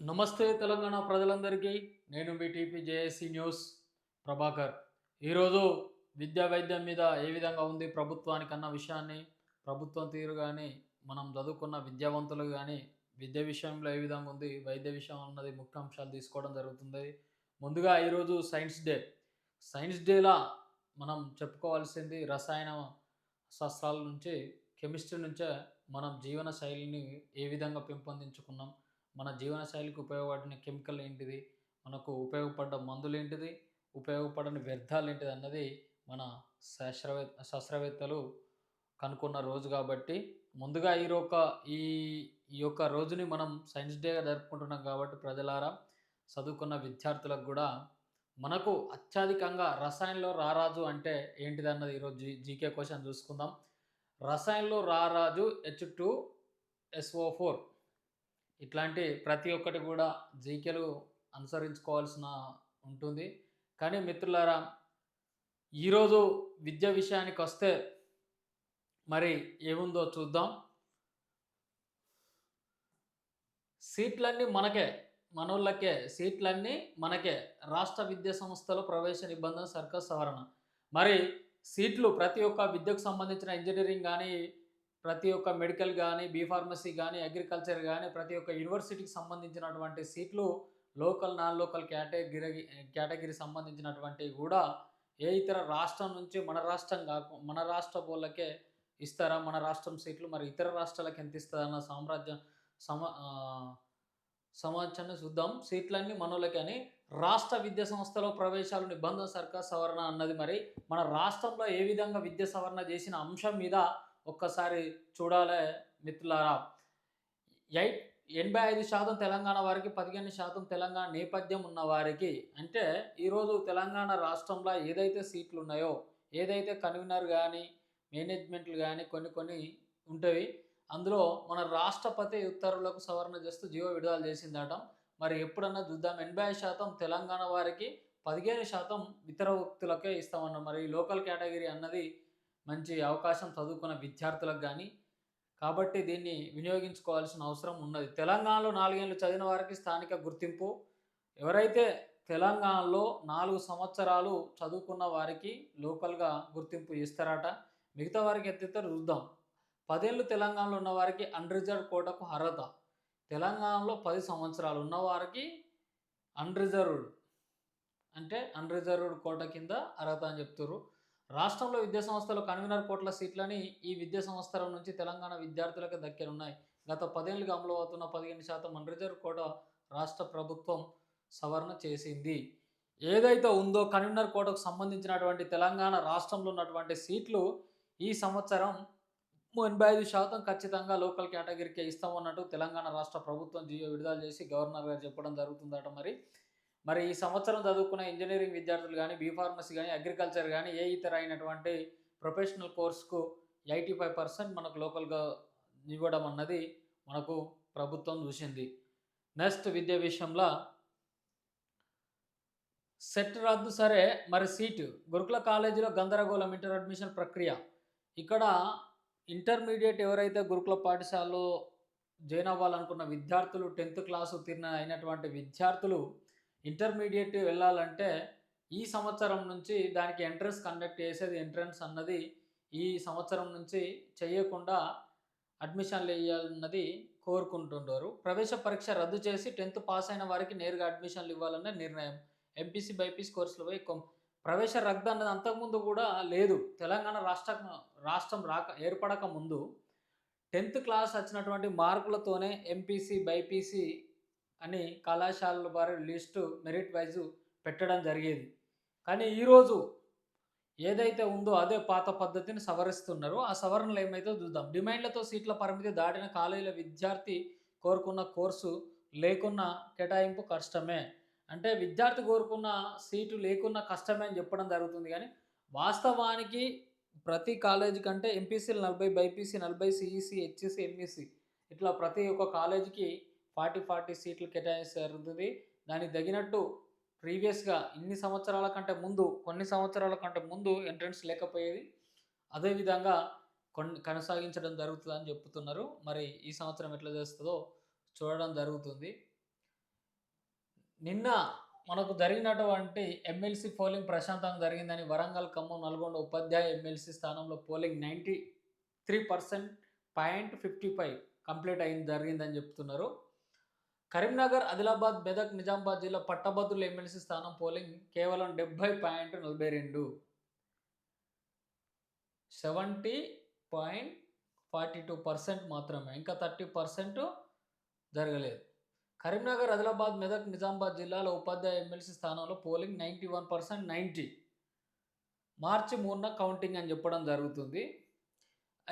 నమస్తే తెలంగాణ ప్రజలందరికీ. నేను మీ టీపీ జేఏసీ న్యూస్ ప్రభాకర్. ఈరోజు విద్యా వైద్యం మీద ఏ విధంగా ఉంది ప్రభుత్వానికి అన్న విషయాన్ని ప్రభుత్వం తీరు కానీ మనం చదువుకున్న విద్యావంతులు కానీ విద్య విషయంలో ఏ విధంగా ఉంది వైద్య విషయం అన్నది ముఖ్య అంశాలు తీసుకోవడం జరుగుతుంది. ముందుగా ఈరోజు సైన్స్ డే. సైన్స్ డేలా మనం చెప్పుకోవాల్సింది రసాయన శాస్త్రాల నుంచి కెమిస్ట్రీ నుంచే మనం జీవన శైలిని ఏ విధంగా పెంపొందించుకున్నాం మన జీవనశైలికి ఉపయోగపడిన కెమికల్ ఏంటిది? మనకు ఉపయోగపడ్డ మందులు ఏంటిది ఉపయోగపడని వ్యర్థాలు ఏంటిది అన్నది మన శాస్త్రవే శాస్త్రవేత్తలు కనుక్కున్న రోజు కాబట్టి ముందుగా ఈ యొక్క ఈ ఈ యొక్క రోజుని మనం సైన్స్ డేగా జరుపుకుంటున్నాం కాబట్టి ప్రజలారా చదువుకున్న విద్యార్థులకు కూడా మనకు అత్యధికంగా రసాయనంలో రారాజు అంటే ఏంటిది అన్నది ఈరోజు జీ జీకే క్వశ్చన్ చూసుకుందాం. రసాయనంలో రారాజు హెచ్ టూ ఎస్ఓ ఫోర్. ఇట్లాంటి ప్రతి ఒక్కటి కూడా జీకేలు అనుసరించుకోవాల్సిన ఉంటుంది. కానీ మిత్రులారా ఈరోజు విద్య విషయానికి వస్తే మరి ఏముందో చూద్దాం. సీట్లన్నీ మనకే మనోళ్ళకే సీట్లన్నీ మనకే. రాష్ట్ర విద్యా సంస్థలో ప్రవేశ నిబంధన సర్కస్ సవరణ. మరి సీట్లు ప్రతి ఒక్క విద్యకు సంబంధించిన ఇంజనీరింగ్ కానీ ప్రతి ఒక్క మెడికల్ కానీ బీ ఫార్మసీ కానీ అగ్రికల్చర్ కానీ ప్రతి ఒక్క యూనివర్సిటీకి సంబంధించినటువంటి సీట్లు local non local category category సంబంధించినటువంటివి కూడా ఏ ఇతర రాష్ట్రం నుంచి మన రాష్ట్రం కాకు మన రాష్ట్ర వాళ్ళకే ఇస్తారా? మన రాష్ట్రం సీట్లు మరి ఇతర రాష్ట్రాలకు ఎంత ఇస్తారన్న సామ్రాజ్యం సమ సమాచారాన్ని చూద్దాం. సీట్లన్నీ మనోళ్ళకి అని రాష్ట్ర విద్యా సంస్థలో ప్రవేశాలు నిబంధన సర్కార్ సవరణ అన్నది మరి మన రాష్ట్రంలో ఏ విధంగా విద్య సవరణ చేసిన అంశం మీద ఒక్కసారి చూడాలి మిత్రులారా. ఎయిట్ ఎనభై ఐదు శాతం తెలంగాణ వారికి పదిహేను శాతం తెలంగాణ నేపథ్యం ఉన్న వారికి అంటే ఈరోజు తెలంగాణ రాష్ట్రంలో ఏదైతే సీట్లు ఉన్నాయో ఏదైతే కన్వీనర్ కానీ మేనేజ్మెంట్లు కానీ కొన్ని కొన్ని ఉంటాయి అందులో మన రాష్ట్రపతి ఉత్తర్వులకు సవరణ చేస్తూ జీవో విడుదల చేసిందట. మరి ఎప్పుడన్నా చూద్దాం. ఎనభై శాతం తెలంగాణ వారికి పదిహేను శాతం ఇతర వ్యక్తులకే ఇస్తామన్నారు. మరి లోకల్ కేటగిరీ అన్నది మంచి అవకాశం చదువుకున్న విద్యార్థులకు కానీ కాబట్టి దీన్ని వినియోగించుకోవాల్సిన అవసరం ఉన్నది. తెలంగాణలో నాలుగేళ్ళు చదివిన వారికి స్థానిక గుర్తింపు. ఎవరైతే తెలంగాణలో నాలుగు సంవత్సరాలు చదువుకున్న వారికి లోకల్గా గుర్తింపు ఇస్తారట మిగతా వారికి ఎత్తితే రుద్దాం. పదేళ్ళు తెలంగాణలో ఉన్న వారికి అన్రిజర్వ్ కోటకు అర్హత. తెలంగాణలో పది సంవత్సరాలు ఉన్నవారికి అన్రిజర్వ్డ్ అంటే అన్రిజర్వ్డ్ కోట కింద అర్హత అని చెప్తారు రాష్ట్రంలో విద్యా సంస్థలు కన్వీనర్ కోట్ల సీట్లని ఈ విద్యా సంవత్సరం నుంచి తెలంగాణ విద్యార్థులకు దక్కనున్నాయి. గత పదేళ్ళుగా అమలు అవుతున్న పదిహేను శాతం అన్రిజర్వ్ కోట రాష్ట్ర ప్రభుత్వం సవరణ చేసింది. ఏదైతే ఉందో కన్వీనర్ కోటకు సంబంధించినటువంటి తెలంగాణ రాష్ట్రంలో ఉన్నటువంటి సీట్లు ఈ సంవత్సరం ఎనభై ఐదు శాతం ఖచ్చితంగా లోకల్ కేటగిరీకే ఇస్తామన్నట్టు తెలంగాణ రాష్ట్ర ప్రభుత్వం జియో విడుదల చేసి గవర్నర్ గారు చెప్పడం జరుగుతుందట మరి. మరి ఈ సంవత్సరం చదువుకున్న ఇంజనీరింగ్ విద్యార్థులు కానీ బీఫార్మసీ కానీ అగ్రికల్చర్ కానీ ఏ ఇతర అయినటువంటి ప్రొఫెషనల్ కోర్సుకు ఎయిటీ ఫైవ్ పర్సెంట్ మనకు లోకల్గా ఇవ్వడం అన్నది మనకు ప్రభుత్వం చూసింది. నెక్స్ట్ విద్య విషయంలో సెట్ రద్దు సరే మరి సీటు. గురుకుల కాలేజీలో గందరగోళం ఇంటర్ అడ్మిషన్ ప్రక్రియ. ఇక్కడ ఇంటర్మీడియట్ ఎవరైతే గురుకుల పాఠశాలలో జాయిన్ అవ్వాలనుకున్న విద్యార్థులు టెన్త్ క్లాస్ ఉత్తీర్ణ అయినటువంటి విద్యార్థులు ఇంటర్మీడియట్ వెళ్ళాలంటే ఈ సంవత్సరం నుంచి దానికి ఎంట్రన్స్ కండక్ట్ చేసేది ఎంట్రన్స్ అన్నది ఈ సంవత్సరం నుంచి చేయకుండా అడ్మిషన్లు వేయాలన్నది కోరుకుంటుంటారు ప్రవేశ పరీక్ష రద్దు చేసి టెన్త్ పాస్ అయిన వారికి నేరుగా అడ్మిషన్లు ఇవ్వాలనే నిర్ణయం. ఎంపీసీ బైపీసీ కోర్సులపై కొం- ప్రవేశ రద్దు అన్నది అంతకుముందు కూడా లేదు. తెలంగాణ రాష్ట్ర రాష్ట్రం రాక ఏర్పడక ముందు టెన్త్ క్లాస్ వచ్చినటువంటి మార్కులతోనే ఎంపీసీ బైపీసీ అని కళాశాలల వారి లిస్టు మెరిట్ వైజ్ పెట్టడం జరిగేది. కానీ ఈరోజు ఏదైతే ఉందో అదే పాత పద్ధతిని సవరిస్తున్నారు. ఆ సవరణలు ఏమైతే చూద్దాం. డిమాండ్లతో సీట్ల పరిమితి దాటిన కాలేజీల విద్యార్థి కోరుకున్న కోర్సు లేకున్న కేటాయింపు కష్టమే. అంటే విద్యార్థి కోరుకున్న సీటు లేకున్నా కష్టమే అని చెప్పడం జరుగుతుంది. కానీ వాస్తవానికి ప్రతి కాలేజీ కంటే ఎంపీసీలు నలభై బైపీసీ నలభై సిఈసి హెచ్ఈసి ఎంఈసి ఇట్లా ప్రతి ఒక్క కాలేజీకి ఫార్టీ ఫార్టీ సీట్లు కేటాయించ జరుగుతుంది దానికి తగినట్టు ప్రీవియస్గా ఇన్ని సంవత్సరాల కంటే ముందు కొన్ని సంవత్సరాల కంటే ముందు ఎంట్రన్స్ లేకపోయేది అదేవిధంగా కొన్ని కొనసాగించడం జరుగుతుందని చెప్తున్నారు. మరి ఈ సంవత్సరం ఎట్లా చేస్తుందో చూడడం జరుగుతుంది. నిన్న మనకు జరిగినటువంటి ఎమ్మెల్సీ పోలింగ్ ప్రశాంతంగా జరిగిందని వరంగల్ ఖమ్మం నల్గొండ ఉపాధ్యాయ ఎమ్మెల్సీ స్థానంలో polling ninety three percent point fifty five complete అయింది జరిగిందని చెప్తున్నారు. కరీంనగర్ ఆదిలాబాద్ మెదక్ నిజామాబాద్ జిల్లా పట్టభద్రుల ఎమ్మెల్సీ స్థానం పోలింగ్ కేవలం డెబ్బై పాయింట్ నలభై రెండు. Seventy point forty two percent మాత్రమే. ఇంకా థర్టీ పర్సెంట్ జరగలేదు. కరీంనగర్ ఆదిలాబాద్ మెదక్ నిజామాబాద్ జిల్లాలో ఉపాధ్యాయ ఎమ్మెల్సీ స్థానంలో polling ninety one percent ninety. మార్చి మూడున కౌంటింగ్ అని చెప్పడం జరుగుతుంది.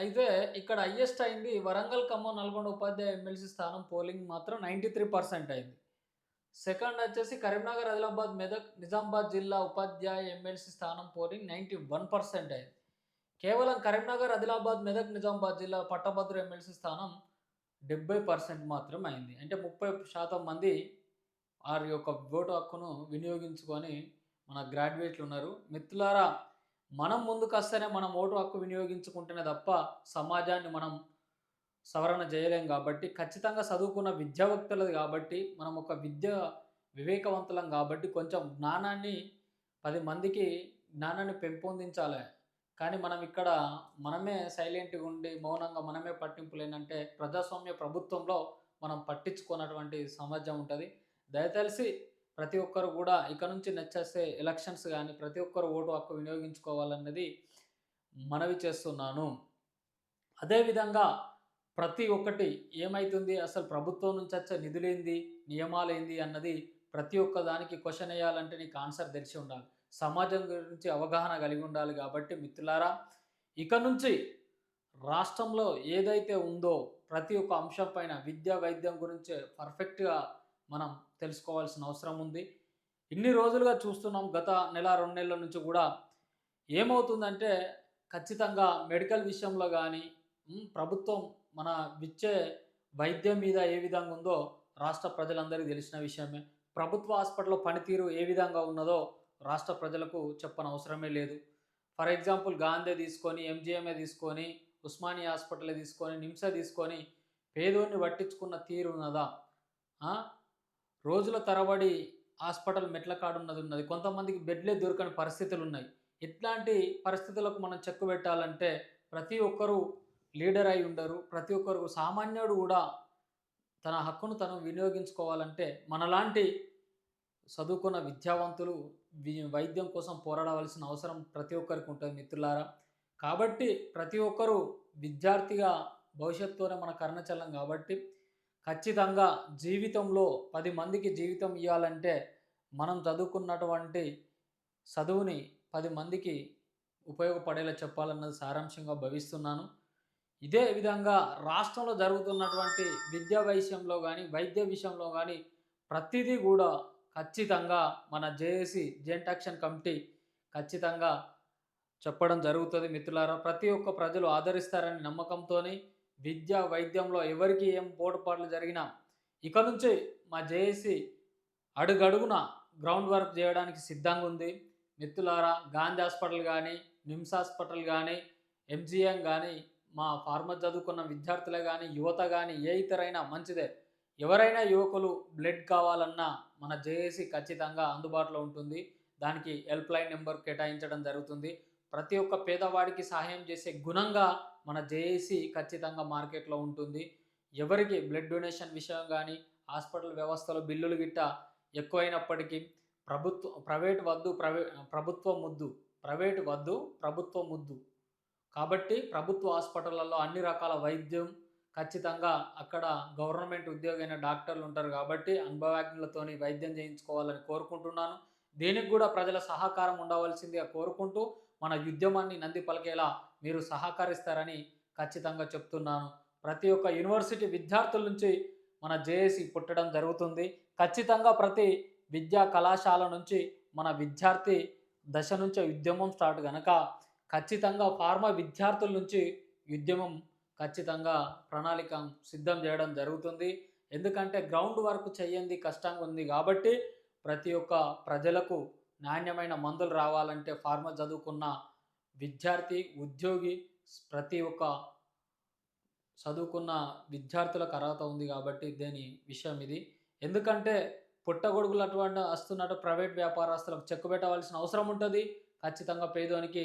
అయితే ఇక్కడ హయ్యెస్ట్ అయింది వరంగల్ ఖమ్మం నల్గొండ ఉపాధ్యాయ ఎమ్మెల్సీ స్థానం పోలింగ్ మాత్రం నైంటీ త్రీ పర్సెంట్ అయింది. సెకండ్ వచ్చేసి కరీంనగర్ ఆదిలాబాద్ మెదక్ నిజామాబాద్ జిల్లా ఉపాధ్యాయ ఎమ్మెల్సీ స్థానం పోలింగ్ నైంటీ వన్ పర్సెంట్ అయింది. కేవలం కరీంనగర్ ఆదిలాబాద్ మెదక్ నిజామాబాద్ జిల్లా పట్టభద్ర ఎమ్మెల్సీ స్థానం డెబ్బై పర్సెంట్ మాత్రం అయింది. అంటే ముప్పై శాతం మంది వారి యొక్క ఓటు హక్కును వినియోగించుకొని మన గ్రాడ్యుయేట్లు ఉన్నారు. మిత్రులారా మనం ముందుకు వస్తేనే మనం ఓటు హక్కు వినియోగించుకుంటేనే తప్ప సమాజాన్ని మనం సవరణ చేయలేం కాబట్టి ఖచ్చితంగా చదువుకున్న విద్యావక్తులది కాబట్టి మనం ఒక విద్య వివేకవంతులం కాబట్టి కొంచెం జ్ఞానాన్ని పది మందికి జ్ఞానాన్ని పెంపొందించాలి. కానీ మనం ఇక్కడ మనమే సైలెంట్గా ఉండి మౌనంగా మనమే పట్టింపు లేనంటే ప్రజాస్వామ్య ప్రభుత్వంలో మనం పట్టించుకున్నటువంటి సమాజం ఉంటుంది. దయతలిసి ప్రతి ఒక్కరు కూడా ఇక నుంచి నచ్చేసే ఎలక్షన్స్ కానీ ప్రతి ఒక్కరు ఓటు హక్కు వినియోగించుకోవాలన్నది మనవి చేస్తున్నాను. అదేవిధంగా ప్రతి ఒక్కటి ఏమైతుంది? అసలు ప్రభుత్వం నుంచి వచ్చే నిధులేంది? నియమాలేంది? అన్నది ప్రతి ఒక్క దానికి క్వశ్చన్ వేయాలంటే నీకు ఆన్సర్ తెలిసి ఉండాలి. సమాజం గురించి అవగాహన కలిగి ఉండాలి కాబట్టి మిత్రులారా ఇక నుంచి రాష్ట్రంలో ఏదైతే ఉందో ప్రతి ఒక్క అంశం పైన విద్యా వైద్యం గురించి పర్ఫెక్ట్గా మనం తెలుసుకోవాల్సిన అవసరం ఉంది. ఇన్ని రోజులుగా చూస్తున్నాం గత నెల రెండు నెలల నుంచి కూడా ఏమవుతుందంటే ఖచ్చితంగా మెడికల్ విషయంలో కానీ ప్రభుత్వం మన ఇచ్చే వైద్యం మీద ఏ విధంగా ఉందో రాష్ట్ర ప్రజలందరికీ తెలిసిన విషయమే. ప్రభుత్వ హాస్పిటల్లో పనితీరు ఏ విధంగా ఉన్నదో రాష్ట్ర ప్రజలకు చెప్పని అవసరమే లేదు. ఫర్ ఎగ్జాంపుల్ గాంధీ తీసుకొని ఎంజిఎంఏ తీసుకొని ఉస్మానియా హాస్పిటల్ తీసుకొని నిమ్సా తీసుకొని పేదోడిని పట్టించుకున్న తీరు ఉన్నదా? రోజుల తరబడి హాస్పిటల్ మెట్ల కాడు ఉన్నది ఉన్నది కొంతమందికి బెడ్లే దొరకని పరిస్థితులు ఉన్నాయి ఇట్లాంటి పరిస్థితులకు మనం చెక్కు పెట్టాలంటే ప్రతి ఒక్కరూ లీడర్ అయి ఉండరు. ప్రతి ఒక్కరు సామాన్యుడు కూడా తన హక్కును తను వినియోగించుకోవాలంటే మనలాంటి చదువుకున్న విద్యావంతులు వైద్యం కోసం పోరాడవలసిన అవసరం ప్రతి ఒక్కరికి ఉంటుంది మిత్రులారా. కాబట్టి ప్రతి ఒక్కరూ విద్యార్థిగా భవిష్యత్తులోనే మన కర్ణచలం కాబట్టి ఖచ్చితంగా జీవితంలో పది మందికి జీవితం ఇవ్వాలంటే మనం చదువుకున్నటువంటి చదువుని పది మందికి ఉపయోగపడేలా చెప్పాలన్నది సారాంశంగా భావిస్తున్నాను. ఇదే విధంగా రాష్ట్రంలో జరుగుతున్నటువంటి విద్యా విషయంలో కానీ వైద్య విషయంలో కానీ ప్రతిదీ కూడా ఖచ్చితంగా మన జేఏసీ జెంట్ యాక్షన్ కమిటీ ఖచ్చితంగా చెప్పడం జరుగుతుంది మిత్రులారా. ప్రతి ఒక్క ప్రజలు ఆదరిస్తారని నమ్మకంతోనే విద్య వైద్యంలో ఎవరికి ఏం పోటుపాట్లు జరిగినా ఇక నుంచి మా జేఏసీ అడుగడుగున గ్రౌండ్ వర్క్ చేయడానికి సిద్ధంగా ఉంది. మిత్రులారా గాంధీ హాస్పిటల్ కానీ నిమ్స్ హాస్పిటల్ కానీ ఎంజిఎం కానీ మా ఫార్మర్ చదువుకున్న విద్యార్థులే కానీ యువత కానీ ఏ ఇతరైనా మంచిదే. ఎవరైనా యువకులు బ్లడ్ కావాలన్నా మన జేఏసీ ఖచ్చితంగా అందుబాటులో ఉంటుంది. దానికి హెల్ప్ లైన్ నెంబర్ కేటాయించడం జరుగుతుంది. ప్రతి ఒక్క పేదవాడికి సహాయం చేసే గుణంగా మన జేఏసీ ఖచ్చితంగా మార్కెట్లో ఉంటుంది. ఎవరికి బ్లడ్ డొనేషన్ విషయం కానీ హాస్పిటల్ వ్యవస్థలో బిల్లులు గిట్ట ఎక్కువైనప్పటికీ ప్రభుత్వ ప్రైవేట్ వద్దు ప్రైవే ప్రభుత్వ ముద్దు ప్రైవేట్ వద్దు ప్రభుత్వ ముద్దు. కాబట్టి ప్రభుత్వ హాస్పిటళ్ళల్లో అన్ని రకాల వైద్యం ఖచ్చితంగా అక్కడ గవర్నమెంట్ ఉద్యోగైన డాక్టర్లు ఉంటారు కాబట్టి అనుభవజ్ఞులతోని వైద్యం చేయించుకోవాలని కోరుకుంటున్నాను. దీనికి కూడా ప్రజల సహకారం ఉండవలసిందిగా కోరుకుంటూ మన ఉద్యమాన్ని నంది పలికేలా మీరు సహకరిస్తారని ఖచ్చితంగా చెప్తున్నాను. ప్రతి ఒక్క యూనివర్సిటీ విద్యార్థుల నుంచి మన జేఏసీ పుట్టడం జరుగుతుంది. ఖచ్చితంగా ప్రతి విద్యా కళాశాల నుంచి మన విద్యార్థి దశ నుంచి ఉద్యమం స్టార్ట్ కనుక ఖచ్చితంగా ఫార్మా విద్యార్థుల నుంచి ఉద్యమం ఖచ్చితంగా ప్రణాళిక సిద్ధం చేయడం జరుగుతుంది. ఎందుకంటే గ్రౌండ్ వర్క్ చేయండి కష్టంగా ఉంది కాబట్టి ప్రతి ఒక్క ప్రజలకు నాణ్యమైన మందులు రావాలంటే ఫార్మా చదువుకున్న విద్యార్థి ఉద్యోగి ప్రతి ఒక్క చదువుకున్న విద్యార్థులకు అర్హత ఉంది కాబట్టి దేని విషయం ఇది. ఎందుకంటే పుట్టగొడుగులు అటువంటి వస్తున్నట్టు ప్రైవేట్ వ్యాపారస్తులకు చెక్కు పెట్టవలసిన అవసరం ఉంటుంది. ఖచ్చితంగా పేదోనికి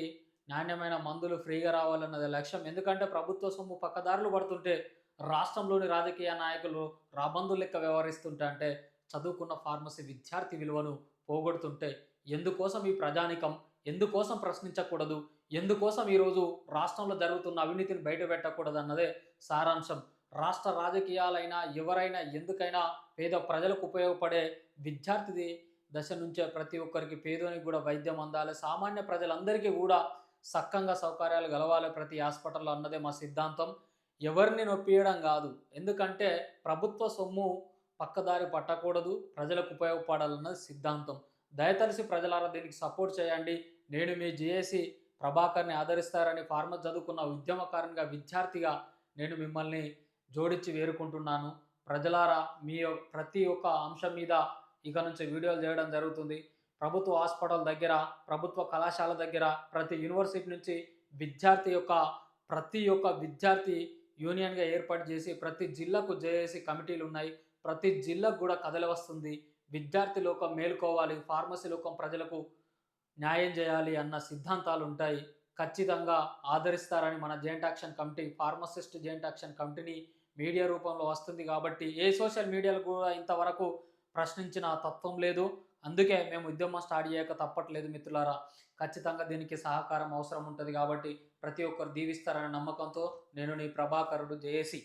నాణ్యమైన మందులు ఫ్రీగా రావాలన్నది లక్ష్యం. ఎందుకంటే ప్రభుత్వ సొమ్ము పక్కదారులు పడుతుంటే రాష్ట్రంలోని రాజకీయ నాయకులు రాబందు లెక్క వ్యవహరిస్తుంటే అంటే చదువుకున్న ఫార్మసీ విద్యార్థి విలువను పోగొడుతుంటే ఎందుకోసం ఈ ప్రజానికం? ఎందుకోసం ప్రశ్నించకూడదు? ఎందుకోసం ఈరోజు రాష్ట్రంలో జరుగుతున్న అవినీతిని బయట పెట్టకూడదు అన్నదే సారాంశం. రాష్ట్ర రాజకీయాలైనా ఎవరైనా ఎందుకైనా పేద ప్రజలకు ఉపయోగపడే విద్యార్థి దశ నుంచే ప్రతి ఒక్కరికి పేదోనికి కూడా వైద్యం అందాలి. సామాన్య ప్రజలందరికీ కూడా సక్కంగా సౌకర్యాలు గలవాలి ప్రతి హాస్పిటల్లో అన్నదే మా సిద్ధాంతం. ఎవరిని నొప్పియడం కాదు. ఎందుకంటే ప్రభుత్వ సొమ్ము పక్కదారి పట్టకూడదు. ప్రజలకు ఉపయోగపడాలన్నది సిద్ధాంతం. దయతలిసి ప్రజలారా దీనికి సపోర్ట్ చేయండి. నేను మీ జేఏసీ ప్రభాకర్ని ఆదరిస్తారని ఫార్మర్ చదువుకున్న ఉద్యమకారునిగా విద్యార్థిగా నేను మిమ్మల్ని జోడించి వేరుకుంటున్నాను. ప్రజలారా మీ ప్రతి ఒక్క అంశం మీద ఇక నుంచి వీడియోలు చేయడం జరుగుతుంది. ప్రభుత్వ హాస్పిటల్ దగ్గర ప్రభుత్వ కళాశాల దగ్గర ప్రతి యూనివర్సిటీ నుంచి విద్యార్థి యొక్క ప్రతి ఒక్క విద్యార్థి యూనియన్గా ఏర్పాటు చేసి ప్రతి జిల్లాకు జేఏసీ కమిటీలు ఉన్నాయి. ప్రతి జిల్లాకు కూడా కదలి వస్తుంది విద్యార్థి లోకం మేలుకోవాలి. ఫార్మసీ లోకం ప్రజలకు న్యాయం చేయాలి అన్న సిద్ధాంతాలు ఉంటాయి ఖచ్చితంగా ఆదరిస్తారని మన joint action committee pharmacist joint action కమిటీని మీడియా రూపంలో వస్తుంది కాబట్టి ఏ సోషల్ మీడియాలో కూడా ఇంతవరకు ప్రశ్నించిన తత్వం లేదు. అందుకే మేము ఉద్యమం స్టార్ట్ చేయక తప్పట్లేదు మిత్రులారా. ఖచ్చితంగా దీనికి సహకారం అవసరం ఉంటుంది కాబట్టి ప్రతి ఒక్కరు దీవిస్తారనే నమ్మకంతో నేను నీ ప్రభాకరుడు జేఏసీ.